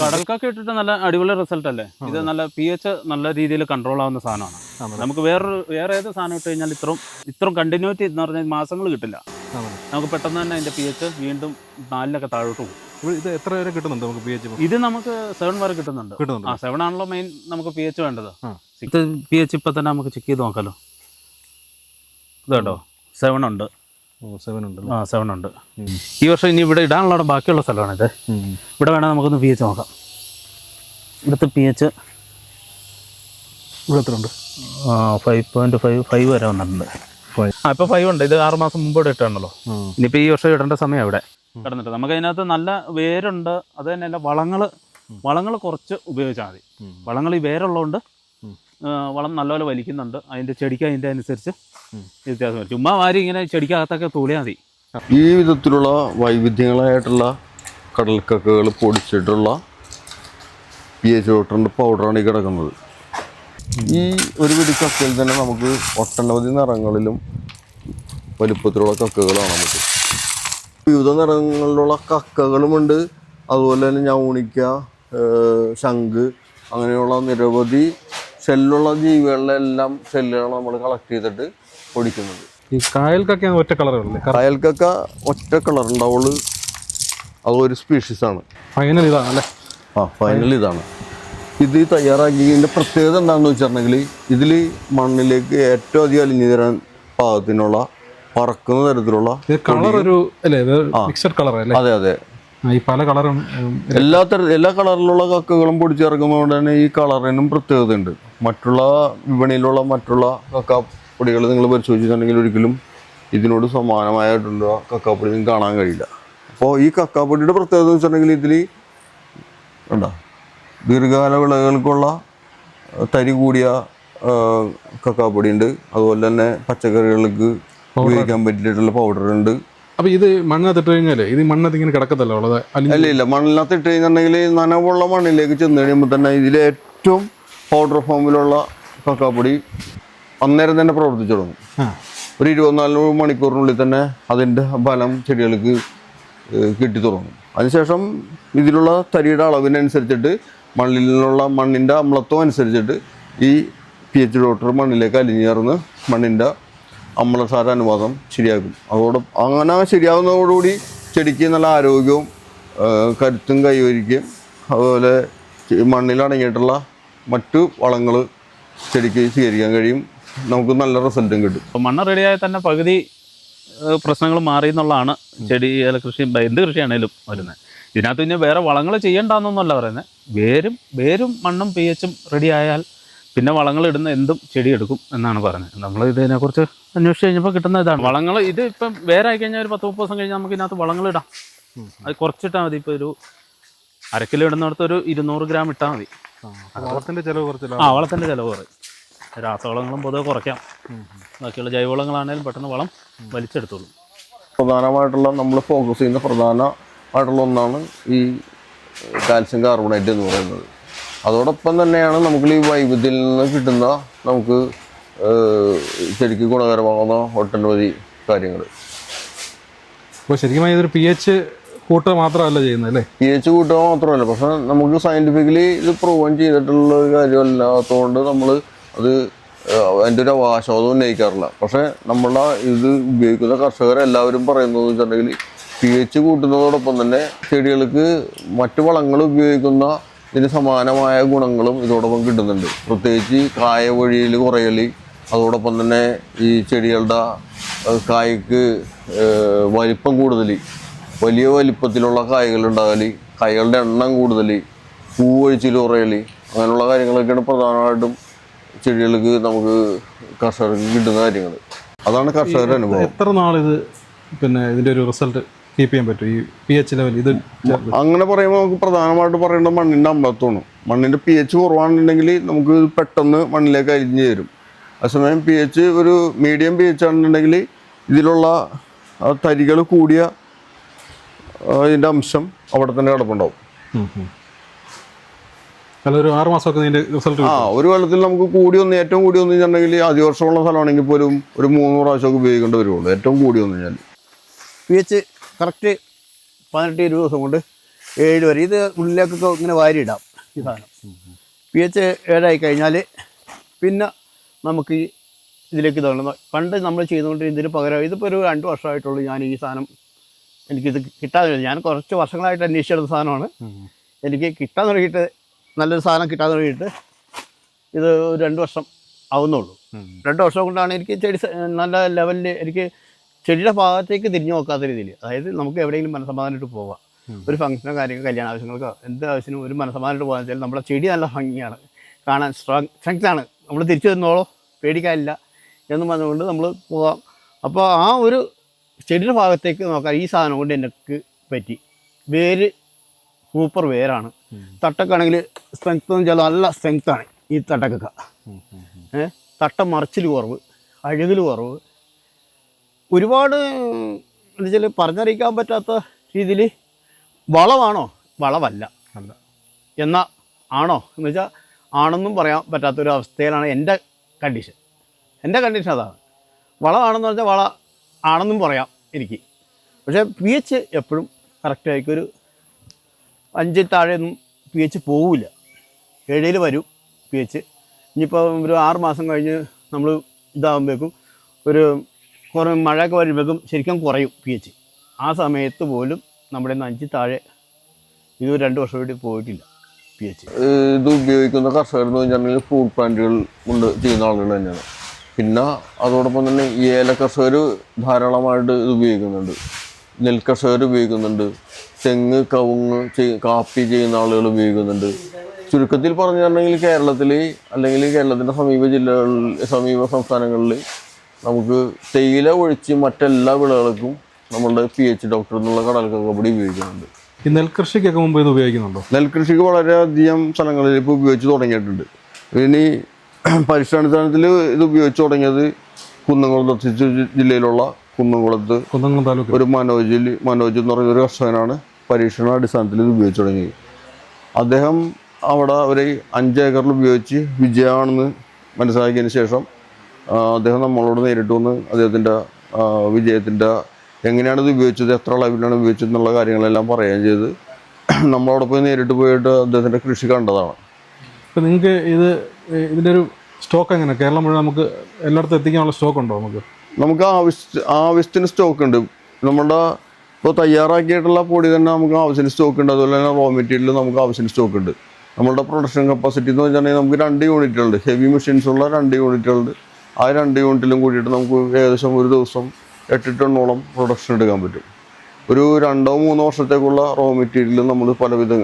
കടക്കൊക്കെ ഇട്ടിട്ട് നല്ല അടിപൊളി റിസൾട്ട് അല്ലേ? ഇത് നല്ല പി എച്ച് നല്ല രീതിയിൽ കൺട്രോൾ ആവുന്ന സാധനമാണ്. നമുക്ക് വേറൊരു വേറെ ഏത് സാധനം ഇട്ട് കഴിഞ്ഞാൽ ഇത്രയും ഇത്രയും കണ്ടിന്യൂറ്റി എന്ന് പറഞ്ഞാൽ മാസങ്ങൾ കിട്ടില്ല. നമുക്ക് പെട്ടെന്ന് തന്നെ അതിന്റെ പി എച്ച് വീണ്ടും നാലിലൊക്കെ താഴോട്ട് പോകും. ഇത് എത്ര വരെ കിട്ടുന്നുണ്ട് നമുക്ക് പി എച്ച് ഇത് നമുക്ക് സെവൻ വരെ കിട്ടുന്നുണ്ട്. ആ കിട്ടുന്നുണ്ട് സെവൻ ആണല്ലോ മെയിൻ നമുക്ക് പി എച്ച് വേണ്ടത് ഇത് പി എച്ച് ഇപ്പൊ തന്നെ നമുക്ക് ചെക്ക് ചെയ്ത് നോക്കാലോ. ഇത് കേട്ടോ സെവൻ സെവൻ ഉണ്ട്. ആ സെവൻ ഉണ്ട്. ഈ വർഷം ഇനി ഇവിടെ ഇടാനുള്ള ബാക്കിയുള്ള സ്ഥലമാണ് ഇത് ഇവിടെ വേണേൽ നമുക്കൊന്ന് പി എച്ച് നോക്കാം. ഇവിടുത്തെ പി എച്ച് ഇവിടെ എത്ര ഉണ്ട് ഫൈവ് പോയിന്റ് ഫൈവ് ഫൈവ് വരെ വന്നിട്ടുണ്ട്. ആ ഇപ്പോൾ ഫൈവ് ഉണ്ട്. ഇത് ആറ് മാസം മുമ്പ് ഇവിടെ ഇട്ടാണല്ലോ. ഇനിയിപ്പോൾ ഈ വർഷം ഇടേണ്ട സമയം ഇവിടെ കിടന്നിട്ട്. നമുക്ക് അതിനകത്ത് നല്ല വേരുണ്ട്. അത് തന്നെയല്ല വളങ്ങൾ വളങ്ങൾ കുറച്ച് ഉപയോഗിച്ചാൽ മതി. വളങ്ങൾ ഈ വേരുള്ളതുകൊണ്ട് വളം നല്ലപോലെ വലിക്കുന്നുണ്ട്. അതിന്റെ ചെടിക്ക് അതിന്റെ അനുസരിച്ച് വ്യത്യാസം വരും. ചുമ്മാ വാരി ഇങ്ങനെ ചെടിക്കകത്തൊക്കെ തൂളിയാൽ മതി. ഈ വിധത്തിലുള്ള വൈവിധ്യങ്ങളായിട്ടുള്ള കടൽക്കക്കകൾ പൊടിച്ചിട്ടുള്ള പി എച്ച് ഡോക്ടറിന്റെ പൗഡറാണ് ഈ കിടക്കുന്നത്. ഈ ഒരു പിടി കക്കയിൽ തന്നെ നമുക്ക് ഒട്ടനവധി നിറങ്ങളിലും വലിപ്പത്തിലുള്ള കക്കകളാണ് കാണാൻ പറ്റും വിവിധ നിറങ്ങളിലുള്ള കക്കകളുമുണ്ട്. അതുപോലെ തന്നെ ഞൗണിക്ക ശംഖ് അങ്ങനെയുള്ള നിരവധി ഷെല്ലുള്ള ജീവികളുടെ എല്ലാം ഷെല്ലുകൾ നമ്മൾ കളക്ട് ചെയ്തിട്ട് ഒടിക്കുന്നത് ഈ കായൽക്കൊക്കെ ഒറ്റ കളറേ ഉള്ളൂ കായൽക്കൊക്ക ഒറ്റ കളർ ഉണ്ടാവുള്ളൂ. അതൊരു സ്പീഷീസ് ആണ്. ഫൈനൽ ഇതാണ് അല്ലേ? ആ ഫൈനൽ ഇതാണ്. ഇത് തയ്യാറാക്കി തയ്യാറാക്കിയതിന്റെ പ്രത്യേകത എന്താണെന്ന് വെച്ചിട്ടുണ്ടെങ്കിൽ ഇതിൽ മണ്ണിലേക്ക് ഏറ്റവും അധികം അലിഞ്ഞു തരാൻ പാകത്തിനുള്ള പറക്കുന്ന തരത്തിലുള്ള കളർ ഒരു മിക്സഡ് കളർ അതെ അതെ. ഈ പല കളറും എല്ലാത്ത എല്ലാ തര എല്ലാ കളറിലുള്ള കക്കകളും പൊടിച്ചിറക്കുമ്പോൾ തന്നെ ഈ കളറിനും പ്രത്യേകത ഉണ്ട്. മറ്റുള്ള വിപണിയിലുള്ള മറ്റുള്ള കക്കാപ്പൊടികൾ നിങ്ങൾ പരിശോധിച്ചിട്ടുണ്ടെങ്കിൽ ഒരിക്കലും ഇതിനോട് സമാനമായിട്ടുള്ള കക്കാപ്പൊടി നിങ്ങൾക്ക് കാണാൻ കഴിയില്ല. അപ്പോൾ ഈ കക്കാപ്പൊടിയുടെ പ്രത്യേകത എന്ന് വെച്ചിട്ടുണ്ടെങ്കിൽ ഇതിൽ ഉണ്ടോ ദീർഘകാല വിളകൾക്കുള്ള തരി കൂടിയ കക്കാപ്പൊടിയുണ്ട് കക്കാപ്പൊടി ഉണ്ട്. അതുപോലെ തന്നെ പച്ചക്കറികൾക്ക് ഉപയോഗിക്കാൻ പറ്റിയിട്ടുള്ള പൗഡർ ഉണ്ട്. അപ്പൊ ഇത് മണ്ണിനകത്ത് ഇട്ട് കഴിഞ്ഞാലേ ഇത് മണ്ണത്ത് ഇങ്ങനെ കിടക്കത്തല്ലോ ഉള്ളത്? അല്ല ഇല്ല. മണ്ണിനകത്ത് ഇട്ട് കഴിഞ്ഞിട്ടുണ്ടെങ്കിൽ നനവുള്ള മണ്ണിലേക്ക് ചെന്ന് കഴിയുമ്പോൾ തന്നെ ഇതിലെ ഏറ്റവും പൗഡർ ഫോമിലുള്ള കക്കാപ്പൊടി അന്നേരം തന്നെ പ്രവർത്തിച്ചു തുടങ്ങും. ഒരു ഇരുപത്തിനാല് മണിക്കൂറിനുള്ളിൽ തന്നെ അതിന്റെ ഫലം ചെടികൾക്ക് കിട്ടി തുടങ്ങും. അതിനുശേഷം ഇതിലുള്ള തരിയുടെ അളവിനനുസരിച്ചിട്ട് മണ്ണിൽ നിന്നുള്ള മണ്ണിന്റെ അമ്ലത്വം അനുസരിച്ചിട്ട് ഈ പി എച്ച് ഡോക്ടർ മണ്ണിലേക്ക് അലിഞ്ഞു ചേർന്ന് മണ്ണിന്റെ അമ്ലസാര അനുവാദം ശരിയാക്കും. അതോടൊപ്പം അങ്ങനെ ശരിയാവുന്നതോടുകൂടി ചെടിക്ക് നല്ല ആരോഗ്യവും കരുത്തും കൈവരിക്കും. അതുപോലെ മണ്ണിലടങ്ങിയിട്ടുള്ള മറ്റു വളങ്ങൾ ചെടിക്ക് സ്വീകരിക്കാൻ കഴിയും. നമുക്ക് നല്ല റിസൾട്ടും കിട്ടും. അപ്പോൾ മണ്ണ് റെഡിയായി തന്നെ പകുതി പ്രശ്നങ്ങൾ മാറി എന്നുള്ളതാണ് ചെടി കൃഷി എന്ത് കൃഷിയാണേലും വരുന്നത് ഇതിനകത്ത് പിന്നെ വേറെ വളങ്ങൾ ചെയ്യണ്ടെന്നൊന്നുമല്ല പറയുന്നത് വേരും വേരും മണ്ണും പി എച്ചും റെഡി ആയാൽ പിന്നെ വളങ്ങൾ ഇടുന്ന എന്തും ചെടി എടുക്കും എന്നാണ് പറഞ്ഞത്. നമ്മൾ ഇതിനെ ഇതിനെക്കുറിച്ച് അന്വേഷിച്ച് കഴിഞ്ഞപ്പോൾ കിട്ടുന്ന ഇതാണ്. വളങ്ങൾ ഇത് ഇപ്പം ആയി കഴിഞ്ഞാൽ ഒരു പത്ത് മുപ്പത് ദിവസം കഴിഞ്ഞാൽ നമുക്ക് ഇതിനകത്ത് വളങ്ങൾ ഇടാം. അത് കുറച്ചിട്ടാൽ മതി. ഇപ്പോൾ ഒരു അര കിലോ ഇടുന്നിടത്ത് ഒരു ഇരുന്നൂറ് ഗ്രാം ഇട്ടാൽ മതി. ആ, ചിലവ് കുറച്ചില്ല ആ വളത്തിന്റെ ചിലവ് കുറയും. രാസവളങ്ങളും പൊതുവെ കുറയ്ക്കാം. ബാക്കിയുള്ള ജൈവവളങ്ങളാണെങ്കിലും പെട്ടെന്ന് വളം വലിച്ചെടുത്തോളൂ. പ്രധാനമായിട്ടുള്ള നമ്മൾ ഫോക്കസ് ചെയ്യുന്ന പ്രധാനമായിട്ടുള്ള ഒന്നാണ് ഈ കാൽസ്യം കാർബണേറ്റ് എന്ന് പറയുന്നത്. അതോടൊപ്പം തന്നെയാണ് നമുക്ക് ഈ വൈവിധ്യത്തിൽ നിന്ന് കിട്ടുന്ന നമുക്ക് ശരിക്ക് ചെടിക്ക് ഗുണകരമാകുന്ന ഒട്ടനവധി കാര്യങ്ങൾ അപ്പോൾ ശരിക്കും ഇതൊരു പി എച്ച് കൂട്ടുക മാത്രമല്ല ചെയ്യുന്നത് അല്ലേ? പി എച്ച് കൂട്ടുക മാത്രമല്ല. പക്ഷെ നമുക്ക് സയന്റിഫിക്കലി ഇത് പ്രൂവൻ ചെയ്തിട്ടുള്ള ഒരു കാര്യമല്ലാത്തതുകൊണ്ട് നമ്മൾ അത് അതിന്റെ ഒരു അവകാശവാദം ഉന്നയിക്കാറില്ല. പക്ഷേ നമ്മളെ ഇത് ഉപയോഗിക്കുന്ന കർഷകരെല്ലാവരും പറയുന്നത് വെച്ചിട്ടുണ്ടെങ്കിൽ പി എച്ച് കൂട്ടുന്നതോടൊപ്പം തന്നെ ചെടികൾക്ക് മറ്റു വളങ്ങൾ ഉപയോഗിക്കുന്ന ഇതിന് സമാനമായ ഗുണങ്ങളും ഇതോടൊപ്പം കിട്ടുന്നുണ്ട്. പ്രത്യേകിച്ച് കായ വഴിയിൽ കുറയൽ അതോടൊപ്പം തന്നെ ഈ ചെടികളുടെ കായ്ക്ക് വലിപ്പം കൂടുതൽ വലിയ വലിപ്പത്തിലുള്ള കായകൾ ഉണ്ടാകൽ കായകളുടെ എണ്ണം കൂടുതൽ പൂവഴിച്ചിൽ കുറയൽ അങ്ങനെയുള്ള കാര്യങ്ങളൊക്കെയാണ് പ്രധാനമായിട്ടും ചെടികൾക്ക് നമുക്ക് കർഷകർക്ക് കിട്ടുന്ന കാര്യങ്ങൾ അതാണ് കർഷകരുടെ അനുഭവം. എത്ര നാളിത് പിന്നെ ഇതിന്റെ ഒരു റിസൾട്ട്? കീപ്പ് ചെയ്യാൻ പറ്റും. ഈ പി എച്ച് ലെവൽ ഇത് അങ്ങനെ പറയുമ്പോൾ നമുക്ക് പ്രധാനമായിട്ട് പറയേണ്ടത് മണ്ണിന്റെ അമ്പത്തോണം മണ്ണിന്റെ പി എച്ച് കുറവാണെന്നുണ്ടെങ്കിൽ നമുക്ക് പെട്ടെന്ന് മണ്ണിലേക്ക് അരിഞ്ഞു തരും. അതേസമയം പി എച്ച് ഒരു മീഡിയം പി എച്ച് ആണെന്നുണ്ടെങ്കിൽ ഇതിലുള്ള തരികൾ കൂടിയ ഇതിന്റെ അംശം അവിടെ തന്നെ കിടപ്പുണ്ടാവും. ഒരു ആറ് മാസമൊക്കെ ഇതിന്റെ റിസൾട്ട് ആ ഒരു കൊല്ലത്തിൽ നമുക്ക് കൂടി ഒന്ന് ഏറ്റവും കൂടി ഒന്ന് കഴിഞ്ഞിട്ടുണ്ടെങ്കിൽ അധിവർഷമുള്ള സ്ഥലമാണെങ്കിൽ പോലും ഒരു മൂന്ന് പ്രാവശ്യമൊക്കെ ഉപയോഗിക്കേണ്ടി വരുള്ളൂ ഏറ്റവും കൂടി ഒന്ന് കഴിഞ്ഞാൽ പി എച്ച് കറക്റ്റ് പതിനെട്ട് ഇരുപത് ദിവസം കൊണ്ട് ഏഴ് വരെ. ഇത് ഉള്ളിലേക്കൊക്കെ ഇങ്ങനെ വാരിയിടാം ഈ സാധനം. പി എച്ച് ഏഴായി കഴിഞ്ഞാൽ പിന്നെ നമുക്ക് ഈ ഇതിലേക്ക് തോന്നുന്നു പണ്ട് നമ്മൾ ചെയ്തുകൊണ്ട് ഇതിന് പകരം ഇതിപ്പോൾ ഒരു രണ്ട് വർഷമായിട്ടുള്ളൂ ഞാൻ ഈ സാധനം എനിക്കിത് കിട്ടാതെ ഞാൻ കുറച്ച് വർഷങ്ങളായിട്ട് അന്വേഷിച്ചെടുത്ത സാധനമാണ്. എനിക്ക് കിട്ടാൻ തുടങ്ങിയിട്ട് നല്ലൊരു സാധനം കിട്ടാൻ തുടങ്ങിയിട്ട് ഇത് രണ്ട് വർഷം ആവുന്നുള്ളൂ. രണ്ട് വർഷം കൊണ്ടാണ് എനിക്ക് ചെടി നല്ല ലെവലിൽ എനിക്ക് ചെടിയുടെ ഭാഗത്തേക്ക് തിരിഞ്ഞു നോക്കാത്ത രീതിയിൽ അതായത് നമുക്ക് എവിടെയെങ്കിലും മനസ്സമാധാനമായിട്ട് പോവാം. ഒരു ഫംഗ്ഷനോ കാര്യങ്ങൾ കല്യാണ ആവശ്യങ്ങൾക്കോ എന്ത് ആവശ്യത്തിനും ഒരു മനസ്സമാധാനമായിട്ട് പോകാൻ വെച്ചാൽ നമ്മുടെ ചെടി നല്ല ഭംഗിയാണ്. കാണാൻ സ്ട്രോങ് സ്ട്രെങ്ത് ആണ്. നമ്മൾ തിരിച്ചു തന്നോളോ പേടിക്കാനില്ല എന്ന് പറഞ്ഞുകൊണ്ട് നമ്മൾ പോകാം അപ്പോൾ ആ ഒരു ചെടിയുടെ ഭാഗത്തേക്ക് നോക്കാം ഈ സാധനം കൊണ്ട് എനിക്ക് പറ്റി. വേര് സൂപ്പർ വേരാണ് തട്ടക്കാണെങ്കിൽ സ്ട്രെങ്ത് എന്ന് വെച്ചാൽ നല്ല സ്ട്രെങ്ത്താണ് ഈ തട്ടക്കൊക്കെ. ഏഹ് തട്ട മറിച്ചിൽ കുറവ് അഴുകൽ കുറവ് ഒരുപാട് എന്താ വെച്ചാൽ പറഞ്ഞറിയിക്കാൻ പറ്റാത്ത രീതിയിൽ വളമാണോ? വളമല്ല. അല്ല. എന്നാൽ ആണോ? എന്ന് വെച്ചാൽ ആണെന്നും പറയാൻ പറ്റാത്തൊരു അവസ്ഥയിലാണ് എന്റെ കണ്ടീഷൻ എന്റെ കണ്ടീഷൻ അതാണ്. വളമാണെന്ന് പറഞ്ഞാൽ വള ആണെന്നും പറയാം എനിക്ക്. പക്ഷേ പി എച്ച് എപ്പോഴും കറക്റ്റായിരിക്കും ഒരു അഞ്ചിൽ താഴെയൊന്നും പി എച്ച് പോവില്ല. ഏഴയിൽ വരും പി എച്ച് ഇനിയിപ്പോൾ ഒരു ആറ് മാസം കഴിഞ്ഞ് നമ്മൾ ഇതാകുമ്പോഴേക്കും ഒരു കുറേ മഴയൊക്കെ വരുമ്പോഴേക്കും ശരിക്കും കുറയും പി എച്ച് ആ സമയത്ത് പോലും നമ്മുടെ അഞ്ച് താഴെ ഇത് രണ്ട് വർഷം കൂടി പോയിട്ടില്ല പി എച്ച് ഇത് ഉപയോഗിക്കുന്ന കർഷകർ എന്ന് പറഞ്ഞിട്ടുണ്ടെങ്കിൽ ഫ്രൂട്ട് പ്ലാന്റുകൾ കൊണ്ട് ചെയ്യുന്ന ആളുകൾ തന്നെയാണ്. പിന്നെ അതോടൊപ്പം തന്നെ ഏല കർഷകർ ധാരാളമായിട്ട് ഇത് ഉപയോഗിക്കുന്നുണ്ട്. നെൽ കർഷകർ ഉപയോഗിക്കുന്നുണ്ട്. തെങ്ങ് കവുങ്ങ് കാപ്പി ചെയ്യുന്ന ആളുകൾ ഉപയോഗിക്കുന്നുണ്ട്. ചുരുക്കത്തിൽ പറഞ്ഞിട്ടുണ്ടെങ്കിൽ കേരളത്തിൽ അല്ലെങ്കിൽ കേരളത്തിന്റെ സമീപ ജില്ലകളിൽ സമീപ സംസ്ഥാനങ്ങളിൽ നമുക്ക് തേയില ഒഴിച്ച് മറ്റെല്ലാ വിളകൾക്കും നമ്മളുടെ പി എച്ച് ഡോക്ടർ എന്നുള്ള കടൽക്കപ്പൊടി ഉപയോഗിക്കുന്നുണ്ട്. ഈ നെൽകൃഷിക്കൊക്കെ മുമ്പ് ഇത് ഉപയോഗിക്കുന്നുണ്ടോ? നെൽകൃഷിക്ക് വളരെയധികം സ്ഥലങ്ങളിൽ ഇപ്പോൾ ഉപയോഗിച്ച് തുടങ്ങിയിട്ടുണ്ട്. ഇനി പരിഷ്ഠാനത്തിൽ ഇത് ഉപയോഗിച്ച് തുടങ്ങിയത് കുന്നംകുളത്ത് ദർശിച്ച ജില്ലയിലുള്ള കുന്നംകുളത്ത് കുന്നംകുളം താലൂക്ക് ഒരു മനോജിൽ മനോജ് എന്ന് പറയുന്ന ഒരു കർഷകനാണ് പരീക്ഷണ അടിസ്ഥാനത്തിൽ ഇത് ഉപയോഗിച്ച് തുടങ്ങിയത് അദ്ദേഹം അവിടെ ഒരു അഞ്ച് ഏക്കറിൽ ഉപയോഗിച്ച് വിജയമാണെന്ന് മനസ്സിലാക്കിയതിന് ശേഷം അദ്ദേഹം നമ്മളോട് നേരിട്ട് വന്ന് അദ്ദേഹത്തിന്റെ വിജയത്തിന്റെ എങ്ങനെയാണ് ഇത് ഉപയോഗിച്ചത് എത്ര അളവിലാണ് ഉപയോഗിച്ചത് എന്നുള്ള കാര്യങ്ങളെല്ലാം പറയുകയും ചെയ്ത് നമ്മളവിടെ പോയി നേരിട്ട് പോയിട്ട് അദ്ദേഹത്തിന്റെ കൃഷി കണ്ടതാണ്. ഇപ്പം നിങ്ങൾക്ക് ഇത് ഇതിന്റെ ഒരു സ്റ്റോക്ക് എങ്ങനെ? കേരളം മുഴുവൻ നമുക്ക് എല്ലായിടത്തും എത്തിക്കാനുള്ള സ്റ്റോക്ക് ഉണ്ടോ നമുക്ക്? നമുക്ക് ആവശ്യ ആവശ്യത്തിന് സ്റ്റോക്ക് ഉണ്ട്. നമ്മുടെ ഇപ്പോൾ തയ്യാറാക്കിയിട്ടുള്ള പൊടി തന്നെ നമുക്ക് ആവശ്യത്തിന് സ്റ്റോക്ക് ഉണ്ട്. അതുപോലെ തന്നെ റോ മെറ്റീരിയൽ നമുക്ക് ആവശ്യത്തിന് സ്റ്റോക്ക് ഉണ്ട്. നമ്മളുടെ പ്രൊഡക്ഷൻ കപ്പാസിറ്റി എന്ന് വെച്ചിട്ടുണ്ടെങ്കിൽ നമുക്ക് രണ്ട് യൂണിറ്റുകളുണ്ട് ഹെവി മെഷീൻസ് ഉള്ള രണ്ട് യൂണിറ്റുകളുണ്ട് ആ രണ്ട് യൂണിറ്റിലും കൂടിയിട്ട് നമുക്ക് ഏകദേശം ഒരു ദിവസം എട്ട് ടണ്ണോളം പ്രൊഡക്ഷൻ എടുക്കാൻ പറ്റും. ഒരു രണ്ടോ മൂന്നോ വർഷത്തേക്കുള്ള റോ മെറ്റീരിയൽ നമ്മൾ പലവിധ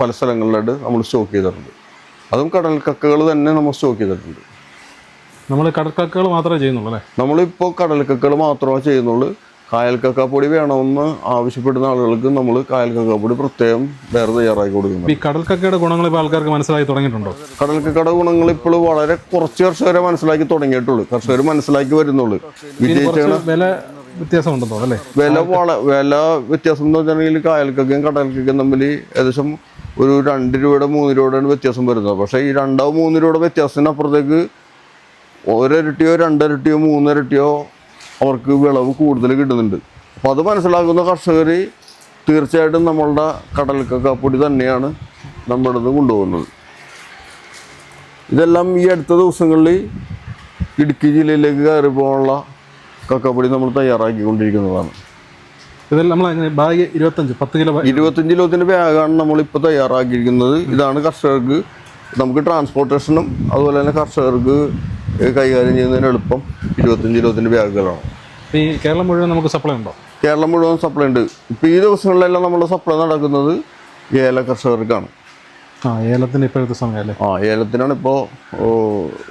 പല സ്ഥലങ്ങളിലായിട്ട് നമ്മൾ സ്റ്റോക്ക് ചെയ്തിട്ടുണ്ട്. അതും കടൽ കക്കകൾ തന്നെ നമ്മൾ സ്റ്റോക്ക് ചെയ്തിട്ടുണ്ട്. നമ്മൾ കടൽക്കക്കകൾ മാത്രമേ ചെയ്യുന്നുള്ളൂ അല്ലേ? നമ്മളിപ്പോൾ കടൽക്കക്കകൾ മാത്രമേ ചെയ്യുന്നുള്ളൂ. കായൽക്കക്കാപ്പൊടി വേണമെന്ന് ആവശ്യപ്പെടുന്ന ആളുകൾക്ക് നമ്മൾ കായൽ കക്കാപ്പൊടി പ്രത്യേകം വേറെ തയ്യാറാക്കി കൊടുക്കുന്നു ഈ കടൽക്കക്കയുടെ ഗുണങ്ങൾ ഇപ്പോൾ ആൾക്കാർക്ക് മനസ്സിലായി തുടങ്ങിയിട്ടുണ്ടോ? കടൽക്കക്കയുടെ ഗുണങ്ങൾ ഇപ്പോൾ വളരെ കുറച്ച് കർഷകരെ മനസ്സിലാക്കി തുടങ്ങിയിട്ടുള്ളൂ. കർഷകർ മനസ്സിലാക്കി വരുന്നുള്ളൂ. വിജയിച്ചാണ് വില വ്യത്യാസമുണ്ടെന്നോ അല്ലേ? വില വള വില വ്യത്യാസം എന്ന് വെച്ചിട്ടുണ്ടെങ്കിൽ കടൽ കക്കയും തമ്മിൽ ഏകദേശം ഒരു രണ്ട് രൂപയുടെ മൂന്ന് രൂപയുടെയാണ് വ്യത്യാസം വരുന്നത്. പക്ഷേ ഈ രണ്ടോ മൂന്ന് രൂപയുടെ വ്യത്യാസത്തിനപ്പുറത്തേക്ക് ഒരരട്ടിയോ രണ്ടരട്ടിയോ മൂന്നരട്ടിയോ അവർക്ക് വിളവ് കൂടുതൽ കിട്ടുന്നുണ്ട്. അപ്പോൾ അത് മനസ്സിലാക്കുന്ന കർഷകർ തീർച്ചയായിട്ടും നമ്മളുടെ കടൽക്കക്കാപ്പൊടി തന്നെയാണ് നമ്മുടെ ഇത് കൊണ്ടുപോകുന്നത്. ഇതെല്ലാം ഈ അടുത്ത ദിവസങ്ങളിൽ ഇടുക്കി ജില്ലയിലേക്ക് കയറി പോകാനുള്ള കക്കപ്പൊടി നമ്മൾ തയ്യാറാക്കിക്കൊണ്ടിരിക്കുന്നതാണ്. ഇതിൽ നമ്മൾ അങ്ങനെ ബാഗ് ഇരുപത്തഞ്ച് പത്ത് കിലോ ഇരുപത്തഞ്ച് കിലോത്തിന്റെ ബാഗാണ് നമ്മളിപ്പോൾ തയ്യാറാക്കിയിരിക്കുന്നത്. ഇതാണ് കർഷകർക്ക് നമുക്ക് ട്രാൻസ്പോർട്ടേഷനും അതുപോലെ തന്നെ കർഷകർക്ക് കൈകാര്യം ചെയ്യുന്നതിന് എളുപ്പം ഇരുപത്തഞ്ച് കിലോത്തിന്റെ ബാഗുകളാണ്. ഈ കേരളം മുഴുവൻ നമുക്ക് സപ്ലൈ ഉണ്ടോ? കേരളം മുഴുവൻ സപ്ലൈ ഉണ്ട്. ഇപ്പോൾ ഈ ദിവസങ്ങളിലെല്ലാം നമ്മൾ സപ്ലൈ നടക്കുന്നത് ഏല കർഷകർക്കാണ്. ആ ഏലത്തിന് ഇപ്പോഴത്തെ സമയം അല്ലേ? ആ ഏലത്തിനാണ് ഇപ്പോൾ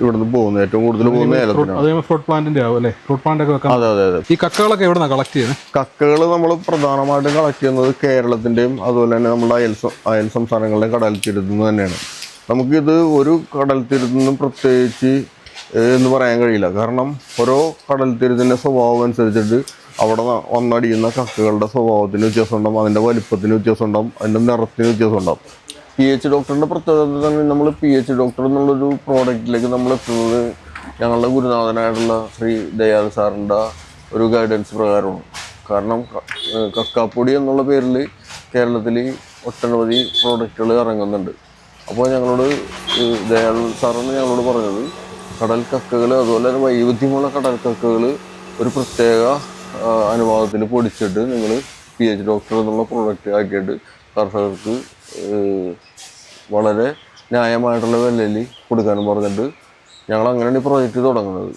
ഇവിടുന്ന് പോകുന്നത്. ഏറ്റവും കൂടുതൽ പോകുന്നത് ഏലത്തിനാണ്. ഫ്രൂട്ട് പ്ലാന്റിന്റെ ആവും അല്ലേ? ഫ്രൂട്ട് പ്ലാന്റ് ഒക്കെ വെക്കാം അതെ അതെ അതെ. ഈ കക്കകളൊക്കെ എവിടെ നിന്നാണ് കളക്ട് ചെയ്യുന്നത് കക്കകൾ നമ്മൾ പ്രധാനമായിട്ടും കളക്ട് ചെയ്യുന്നത് കേരളത്തിന്റെയും അതുപോലെ തന്നെ നമ്മുടെ അയൽ അയൽ സംസ്ഥാനങ്ങളുടെയും കടൽ തീരത്തു നിന്ന് തന്നെയാണ്. നമുക്കിത് ഒരു കടൽ തീരത്തു നിന്നും പ്രത്യേകിച്ച് എന്ന് പറയാൻ കഴിയില്ല. കാരണം ഓരോ കടൽ തീരത്തിന്റെ സ്വഭാവം അനുസരിച്ചിട്ട് അവിടെ വന്നടിയുന്ന കക്കകളുടെ സ്വഭാവത്തിന് വ്യത്യാസം ഉണ്ടാവും അതിന്റെ വലിപ്പത്തിന് വ്യത്യാസം ഉണ്ടാവും അതിന്റെ നിറത്തിന് വ്യത്യാസം ഉണ്ടാവും പി എച്ച് ഡോക്ടറിന്റെ പ്രത്യേകത തന്നെ നമ്മൾ പി എച്ച് ഡോക്ടർ എന്നുള്ളൊരു പ്രോഡക്റ്റിലേക്ക് നമ്മൾ എത്തുന്നത് ഞങ്ങളുടെ ഗുരുനാഥനായിട്ടുള്ള ശ്രീ ദയാൽ സാറിന്റെ ഒരു ഗൈഡൻസ് പ്രകാരമാണ്. കാരണം കക്കാപ്പൊടി എന്നുള്ള പേരിൽ കേരളത്തിൽ ഒട്ടനവധി പ്രോഡക്റ്റുകൾ ഇറങ്ങുന്നുണ്ട്. അപ്പോൾ ഞങ്ങളോട് ദയാൽ സാറാണ് ഞങ്ങളോട് പറഞ്ഞത് കടൽ കക്കകൾ അതുപോലെ തന്നെ വൈവിധ്യമുള്ള കടൽ കക്കകൾ ഒരു പ്രത്യേക അനുവാദത്തിൽ പൊടിച്ചിട്ട് നിങ്ങൾ പി എച്ച് ഡോക്ടർ എന്നുള്ള പ്രോഡക്റ്റ് ആക്കിയിട്ട് കർഷകർക്ക് വളരെ ന്യായമായിട്ടുള്ള വിലയിൽ കൊടുക്കാനും പറഞ്ഞിട്ട് ഞങ്ങൾ അങ്ങനെയാണ് ഈ പ്രോജക്റ്റ് തുടങ്ങുന്നത്.